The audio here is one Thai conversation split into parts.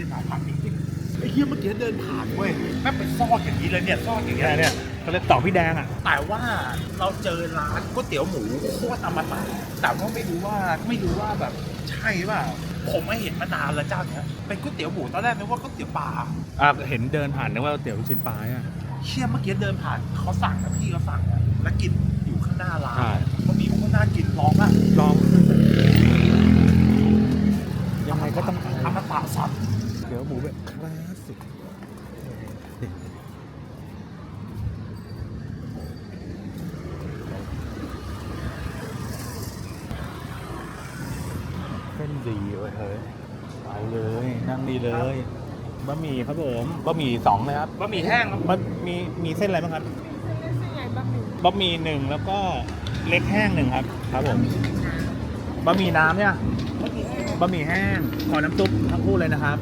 ได้หนาวผักจริงๆไอ้เหี้ยเมื่อกี้เดินผ่านเว้ยแม่งเป็นซอกอย่างนี้เลยเนี่ยซอกอย่างเงี้ยเนี่ยเนี่ยเขาเรียกต่อพี่แดงอะ แต่ว่าเราเจอร้านก๋วยเตี๋ยวหมูโคตรอมตะแต่ว่าไม่รู้ว่าไม่รู้ว่าแบบใช่เปล่าผมไม่เห็นมานานแล้วเจ้าเนี้ยเป็นก๋วยเตี๋ยวหมูตอนแรกนึกว่าก๋วยเตี๋ยวปลาอะเห็นเดินผ่านนึกว่าเตี๋ยวลูกชิ้นปลาอะเชี่ยเมื่อกี้เดินผ่านเขาสั่งนะพี่เขาสั่งอะแล้วกินอยู่ข้างหน้าร้านใช่มันมีมันน่ากินลองอะลองยังไงก็ต้อง อมตะสัตว์ เดี๋ยวหมูแบบคลาสสิกเส้นดีเว้ยเฮ้ยไปเลย นั่งดีเลยบะหมี่ครับผมบะหมี่สองเลยครับบะหมี่แห้งครับบะมีมีเส้นอะไรบ้างครับเส้นใหญ่บะหมี่บะหมี่หนึ่งแล้วก็เล็กแห้งหนึ่งครับ ครับผมบะหมี่น้ำเนี่ยบะหมี่แห้งบะหมี่แห้งขอน้ำซุปทั้งคู่เลยนะครับ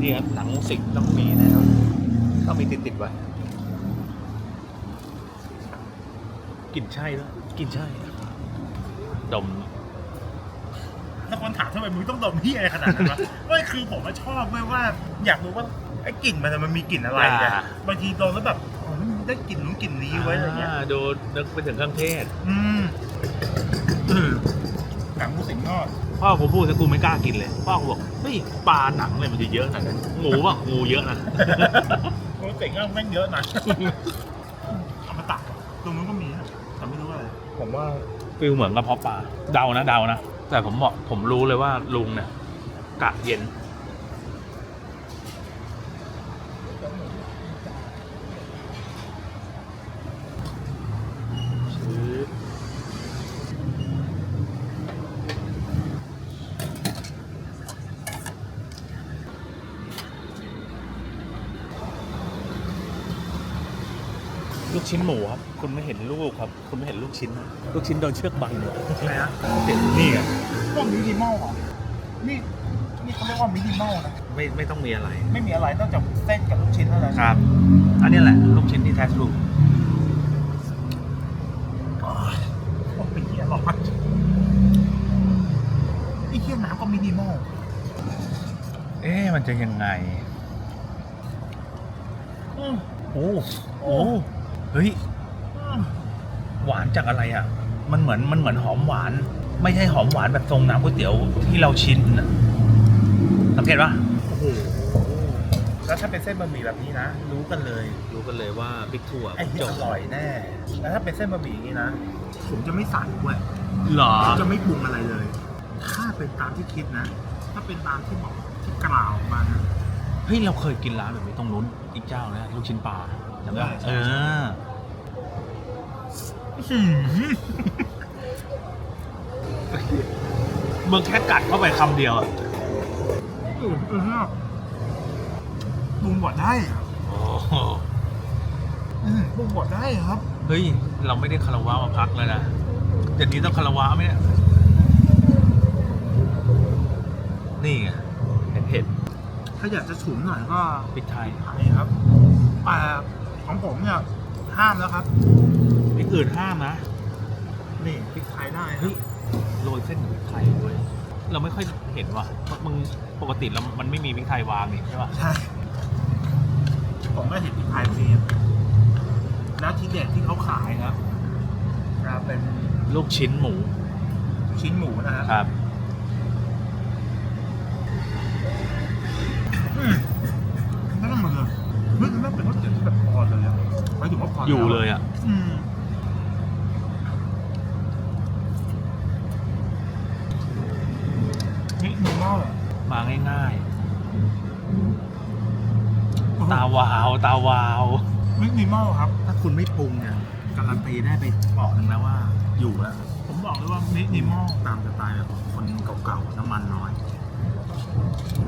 นี่ครับหนังสิกต้องมีแน่นอนต้องมีติดติดๆไว้กลิ่นใช่แล้วกลิ่นใช่ดม ถ้าคนถามทำไมมึงต้องดมที่อะไรขนาดนั้นวะไม่คือผมว่าชอบเว้ยว่า อยากรู้ว่าไอ้กลิ่นมันอะมันมีกลิ่นอะไรไงอ่า บางทีโดนแล้วแบบอ๋อมันได้กลิ่นนู้นกลิ่นนี้ไว้อะไรเงี้ยาดูนึกไปถึงเครื่องเทศ อืมอืมหนังหมูสิงทอดพ่อกูพูดซะกูไม่กล้ากินเลย พ่อกูบอกเฮ้ยปลาหนังเลยมันจะเยอะขนาดนั้นงูป่ะงูเยอะนะ หมูสิงก็แม่งเยอะนะเอามาตักตรงนู้นก็มีนะแต่ไม่รู้อะไรผมว่าฟิลเหมือนกระเพาะปลาเดานะเดานะ แต่ผมบอกผมรู้เลยว่าลุงเนี่ยกะเย็น ลูกชิ้นหมูครับ คุณไม่เห็นลูกครับ คุณไม่เห็นลูกชิ้นนะลูกชิ้นโดนเชือกบังอยู่อะไรนะเห็นนี่ไงพวกมินิมอลอะนี่นี่เขาเรียกว่ามินิมอลนะ ไม่ไม่ต้องมีอะไร ไม่มีอะไรนอกจากเส้นกับลูกชิ้นเท่านั้นครับ อันนี้แหละลูกชิ้นที่แท้ทรูโอ้ยโอ้ยเหี้ยร้อนไอ้เหี้ยน้ำก็มินิมอล เอ๊ะมันจะยังไงอืมโอ้โอ้เฮ้ยอืม หวานจากอะไรอะ มันเหมือนมันเหมือนหอมหวาน ไม่ใช่หอมหวานแบบทรงน้ำก๋วยเตี๋ยวที่เราชินน่ะสังเกตปะโอ้โหแล้วถ้าเป็นเส้นบะหมี่แบบนี้นะ รู้กันเลยรู้กันเลยว่าบิ๊กทัวไอ้เหี้ยอร่อยแน่แล้วถ้าเป็นเส้นบะหมี่อย่างนี้นะผมจะไม่สั่งด้วยหรอจะไม่ปรุงอะไรเลย ถ้าเป็นตามที่คิดนะ ถ้าเป็นตามที่บอกที่กล่าวมานะเฮ้ยเราเคยกินร้านแบบนี้ตรงนู้นอีกเจ้านะลูกชิ้นปลาจำได้ใช่เอใช่ออื้อหือ มึงแค่กัดเข้าไปคำเดียวอะเออเออปรุงบดได้โอ้โหอืมปรุงบดได้ครับ เฮ้ย เราไม่ได้คารวะมาพักแล้วนะเดี๋ยวนี้ต้องคารวะไหมเนี่ย นี่ไงเห็นเห็นถ้าอยากจะฉุนหน่อยก็พริกไทยไทยครับแต่ของผมเนี่ยห้ามแล้วครับ พริกอื่นห้ามนะ นี่พริกไทยได้ครัเฮ้บยโรยเส้นพริกไทยด้วยเราไม่ค่อยเห็นว่ะเพราะมึงปกติเรามันไม่มีพริกไทยวางนี่ใช่ป่ะใช่ผมก็เห็นพริกไทยนี้แล้วทีเด็ดที่เขาขายครับจะเป็นลูกชิ้นหมู ชิ้นหมูนะครับครับอืมนั่นมันเลยเฮ้ยมันเป็นรสเด็ดที่แบบพอเลยอะหมายถึงว่าพอออยู่เลยอะอืมนี่มีหม้อเหรอ มาง่ายๆ ตาวาว ตาวาว มินิมอลครับ ถ้าคุณไม่ปรุงเนี่ยการันตีได้ไปบอกหนึ่งแล้วว่า อยู่แล้ว ผมบอกเลยว่ามินิมอลตามสไตล์แบบคนเก่าๆ น้ำมันน้อย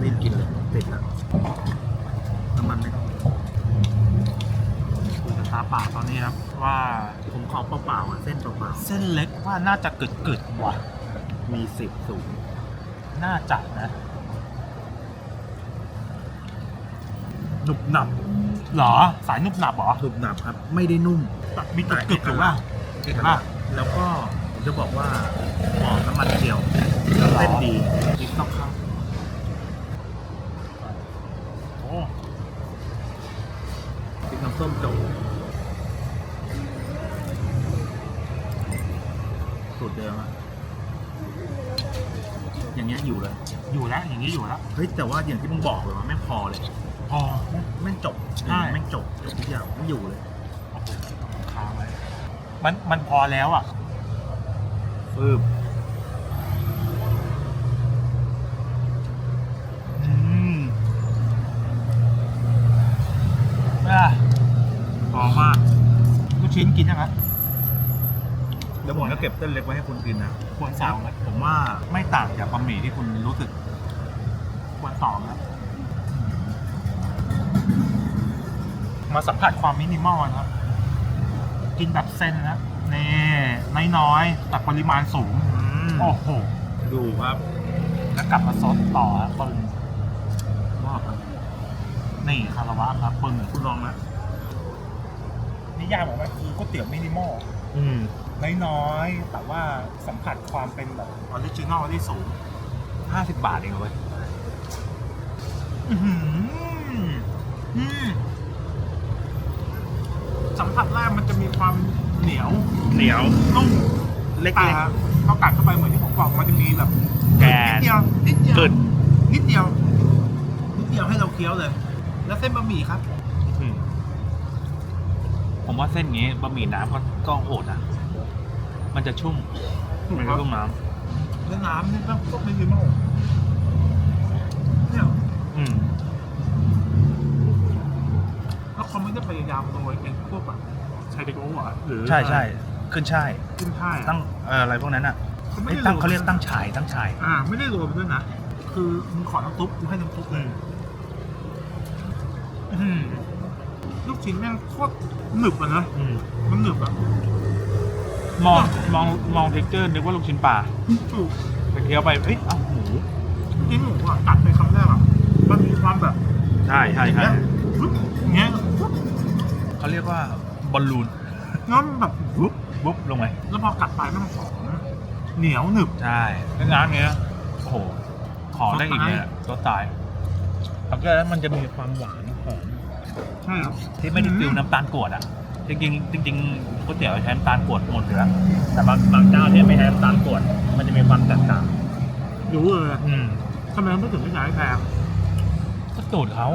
รีบกินเลยติดแล้ว น้ำมันไม่ต้องคุยกับตาเปล่าตอนนี้ครับ ว่าผมขอเปล่าๆอะเส้นเปล่าเส้นเล็กว่าน่าจะกึดกึดๆว่ะๆมีสิบสูง น่าจัดนะ หนุบหนับหรอ สายหนุบหนับเหรอหนุบหนับครับ ไม่ได้นุ่มมีตับบกรึบหรือว่าเห็นป่ะแล้วก็ผมจะบอกว่าหอมน้ำมันเจียวเส้นดีติ๊กต้องเข้าโอ้ติ๊กน้ำส้มโจสูตรเดิมอะอย่างเงี้ยอยู่เลย อยู่แล้ว อย่างเงี้ยอยู่แล้ว เฮ้ย แต่ว่าอย่างที่มึงบอกเลยว่าไม่พอเลย พอแม่งแม่งจบใช่ แม่งจบจบทุกอย่างไม่อยู่เลยโอ้โหค้างไว้มันมันพอแล้วอะ ฟืบอืมอะพอมากลูกชิ้นกินยังไงเดี๋ยวผมจะเก็บเส้นเล็กไว้ให้คุณกินนะควรสองนะผมว่าไม่ต่างจากบะหมี่ที่คุณรู้สึกควรสองนะ มาสัมผัสความมินิมอลนะครับ กินแบบเส้นนะนี่น้อยๆแต่ปริมาณสูง โอ้โห ดูครับ แล้วกลับมาซดต่อครับปึงว่าไปนี่คาราวะครับปึงคุณลองนะนิยามของมันคือก๋วยเตี๋ยวมินิมอลอืมน้อยๆ แต่ว่าสัมผัสความเป็นแบบออริจินอลได้สูงห้าสิบบาทเองเอาไว้ยอื้อหืออืม สัมผัสแรกมันจะมีความเหนียวเหนียวนุ่มเล็กแต่พอกัดเข้าไปเหมือนที่ผมบอกมันจะมีแบบแกนิดเดียวนิดเดียวกึดนิดเดียวนิดเดียวให้เราเคี้ยวเลย แล้วเส้นบะหมี่ครับอืมผมว่าเส้นนี้บะหมี่น้ำก็ก็โหดนะมันจะชุ่มมันจะชุ่มน้แล้วน้ำนี่ก็พวกมินิมอลเนี่ยำอืม แล้วเขาไม่ได้พยายามโรยเป็นพวกแบบไชเดโกะหรือใช่ใช่ขึ้นช่ายขึ้นช่ายตั้งเอ่ออะไรพวกนั้นอะเขาไม่เอ้ยได้ตั้งโเขาเรียกตั้งฉายตั้งฉาย อ่า ไม่ได้รวมด้วยนะ คือมึงขอน้ำซุปกูให้น้ำซุปเลยอื้อหือลูกชิ้นแม่งโคตรหนึบอะนะอืมมันหนึบอะมองมองมองเท็กเจอร์นึกว่าลูกชิ้นปลาถูกไปเคี้ยวไปเอ้ยเอ้าหมูกินหมูอะกัดไปคำแรกอะมันมีความแบบ ใช่ใช่ใช่ฟึ๊บอย่างเงี้ยฟึ๊บ เขาเรียกว่าบอลลูนแล้วมันแบบวุบวุบลงไปแล้วพอกัดไปมันหอมเหนียวหนึบใช่แล้วน้ำเนี้ยโอ้โหขอได้อีกเนี่ยตัวตายแล้วก็มันจะมีความหวานหอมใช่ครับที่ไม่ได้ฟิลน้ำตาลกรวดอะจริงๆจริงๆก๋วยเตี๋ยวใช้น้ำตาลกรวดหมดอยู่แล้วแต่บางบางเจ้าที่ไม่ใช้น้ำตาลกรวดมันจะมีความแตกต่างรู้เลยอะอืมทำไมมันไม่ถึงไม่ใช้แพงก็สูตรเขา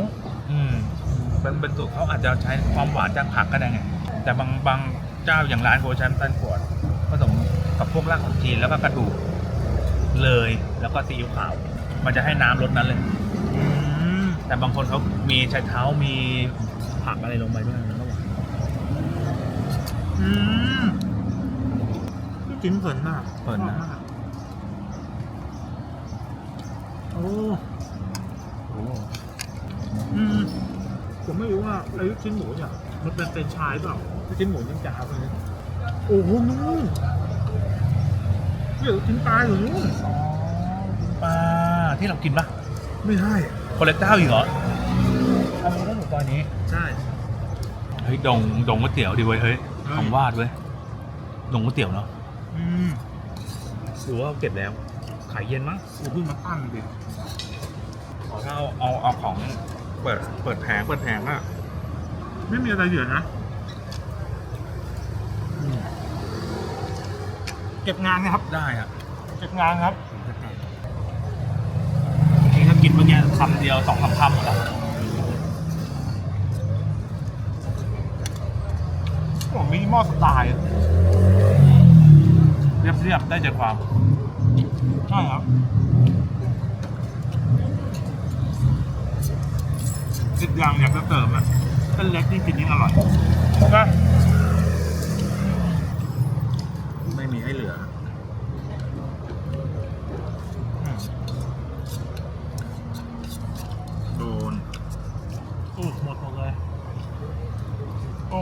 อืม เป็นเป็นสูตรเขาอาจจะใช้ความหวานจากผักก็ได้ไง แต่บางบางเจ้าอย่างร้านโกใช้น้ำตาลกรวดผสมกับพวกรากของจีนแล้วก็กระดูกเลยแล้วก็ซีอิ๊วขาว มันจะให้น้ำรสนั้นเลยอืมแต่บางคนเขามีใช้เท้ามีผักอะไรลงไปด้วยมันก็หวานอืมลูกชิ้นเพลินมากเพลินนะชอบมากโอ้โอ้อืม ผมไม่รู้ว่าไอ้ลูกชิ้นหมูเนี่ยมันเป็นเป็นชายเปล่าลูกชิ้นหมูยังจ๋าเลยโอ้โหนู่นเดี๋ยวลูกชิ้นปลาอยู่นู่นปลาที่เรากินปะไม่ใช่โคเลสเต้าอีกเหรอทำไมต้องอยู่ตอนนี้ ใช่ เฮ้ยดงดงก๋วยเตี๋ยวดิเว้ยเฮ้ยเฮ้ย ของวาดเว้ยดงก๋วยเตี๋ยวเนาะอืมหรือว่าเก็บแล้ว ขายเย็นมั้งโอ้เพิ่งมาตั้งดิขอถ้าเอาเอาเอาของ เปิด เปิดแผง เปิดแผงอะไม่มีอะไรเหลือนะเก็บงานนะครับ ได้อะเก็บงานครับนี่ถ้ากินเมื่อกี้คำเดียวสองคำคำหมดแล้วผมมินิมอลสไตล์เรียบเรียบได้ใจความใช่ครับ อีกอย่างอยากจะเติมอะเส้นเล็กนี่กินยิ่งอร่อยนะไม่มีให้เหลืออืมโดนโอ้หมดหมดเลย โอ้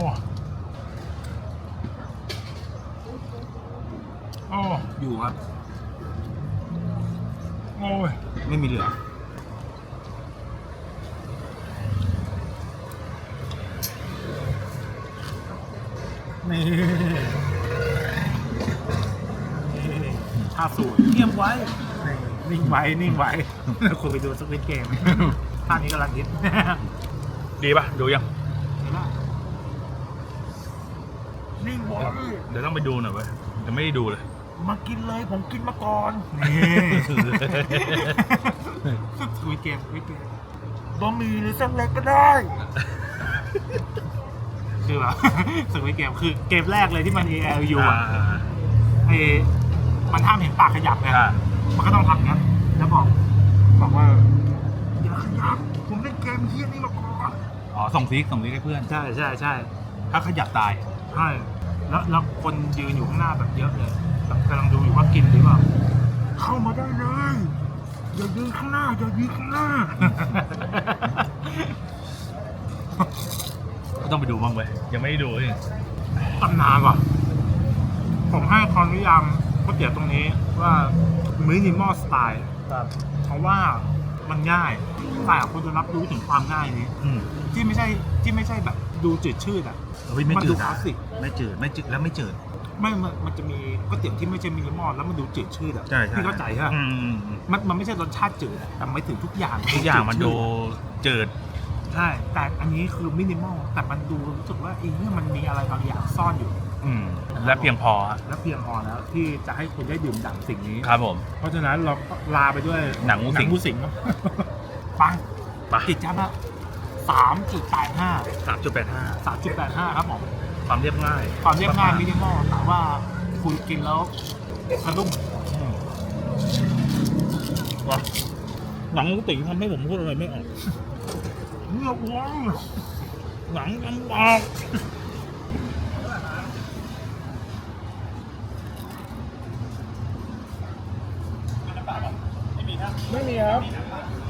โอ้ อยู่ครับ โอ้ย ไม่มีเหลือ นี่นี่ท่าสูตรเงียบไว้ นิ่งไว้ นิ่งไว้ควรไปดูสควิตเกมท่านี้กำลังฮิตดีป่ะ ดูยัง นิ่งไว้เดี๋ยวต้องไปดูหน่อยเว้ยยังไม่ได้ดูเลยนมากินเลยผมกินมาก่อน นี่สวีทเกมสวีทเกมบะหมี่หรือเส้นเล็กก็ได้ คือแบบสวีทเกมคือเกมแรกเลยที่มัน ALU อะไอ้มันห้ามเห็นปากขยับไงอ่า มันก็ต้องทำอย่างนั้นแล้วบอกบอกว่าอย่าขยับผมเล่นเกมเฮี้ยนี่มาก่อนอ๋อ ส่งซิกส่งซิกให้เพื่อน ใช่ใช่ใช่ ถ้าขยับตาย ใช่แล้วแล้วคนยืนอยู่ข้างหน้าแบบเยอะเลยแบบกำลังดูอยู่ว่ากินหรือเปล่าเข้ามาได้เลยอย่ายืนข้างหน้าอย่ายืนข้างหน้าก็ ต้องไปดูบ้างเว้ยยังไม่ได้ดูเลยตำนานว่ะ ผมให้คำนิยามก๋วยเตี๋ยวตรงนี้ว่ามินิมอลสไตล์เพราะว่ามันง่ายแต่คุณจะรับรู้ถึงความง่ายนี้ อืมที่ไม่ใช่ที่ไม่ใช่แบบดูจืดชืดอะ เฮ้ยไม่มันจืดูดคนะลาสสิก ไม่จืดไม่จืดแล้วไม่จืด ไม่มันมันจะมีก๋วยเตี๋ยวที่ไม่ใช่มินิมอลแล้วมันดูจืดชืดอะใช่ใช่พี่เข้าใจใช่ปะอืมอืมอืมมันมันไม่ใช่รสชาติจืดอะแต่ไม่ถึงทุกอย่างทุกอย่างมันดูจืด ใช่ แต่อันนี้คือมินิมอลแต่มันดูรู้สึกว่าไอ้เนี่ยมันมีอะไรบางอย่างซ่อนอยู่ อืม และเพียงพอฮะและเพียงพอแล้วที่จะให้คุณได้ดื่มด่ำสิ่งนี้ ครับผม เพราะฉะนั้นเราก็ลาไปด้วยหนังงูสิง งูสิงเนอะไปไปติดจ้าละสามจุดแปดห้าสามจุดแปดห้าสามจุดแปดห้าครับผมความเรียบง่ายความเรียบง่ายมินิมอลแต่ว่าคุณกินแล้วกระดุ้งอืมว่ะหนังติ๋งทำให้ผมพูดอะไรไม่ออก เนื้อวัว หนังลำบาก ไม่มีครับ ร้อยยี่สิบบาทห้าสิบห้าสิบยี่สิบ